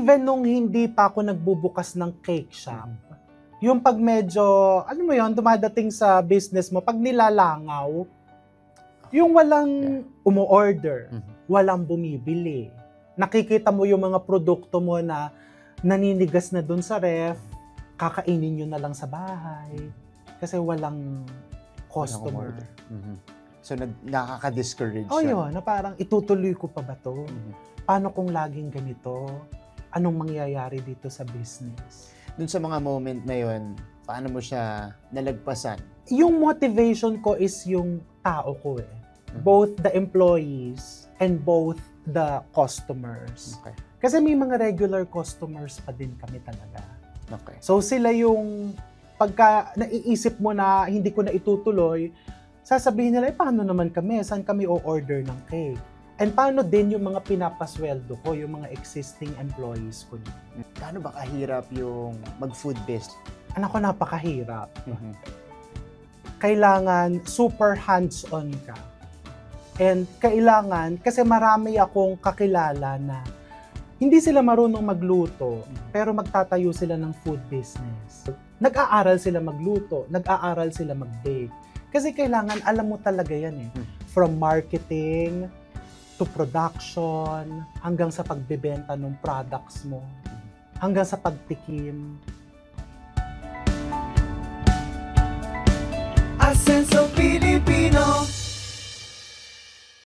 even nung hindi pa ako nagbubukas ng cake shop, yung pag medyo, ano mo yun, dumadating sa business mo, pag nilalangaw, yung walang umu-order, Mhm. walang bumibili. Nakikita mo yung mga produkto mo na naninigas na dun sa ref, kakainin nyo na lang sa bahay. Kasi walang customer. Mhm. So, nag, nakaka-discourage Oh, siya. yun, na parang itutuloy ko pa ba to? Mhm. Paano kung laging ganito? Anong mangyayari dito sa business? Dun sa mga moment na yun, paano mo siya nalagpasan? Yung motivation ko is yung tao ko eh. Mhm. Both the employees and both the customers. Okay. Kasi may mga regular customers pa din kami talaga. Okay. So sila yung pagka naiisip mo na hindi ko na itutuloy, sasabihin nila, eh, paano naman kami? Saan kami o-order ng cake? And paano din yung mga pinapasweldo ko, yung mga existing employees ko? Paano ba kahirap yung mag-food business? Anak ko, napakahirap. Mhm. Kailangan super hands-on ka. And kailangan, kasi marami akong kakilala na hindi sila marunong magluto, pero magtatayo sila ng food business. Nag-aaral sila magluto, nag-aaral sila mag-bake. Kasi kailangan, alam mo talaga yan eh. Hmm. From marketing to production, hanggang sa pagbebenta ng products mo, hanggang sa pagtikim.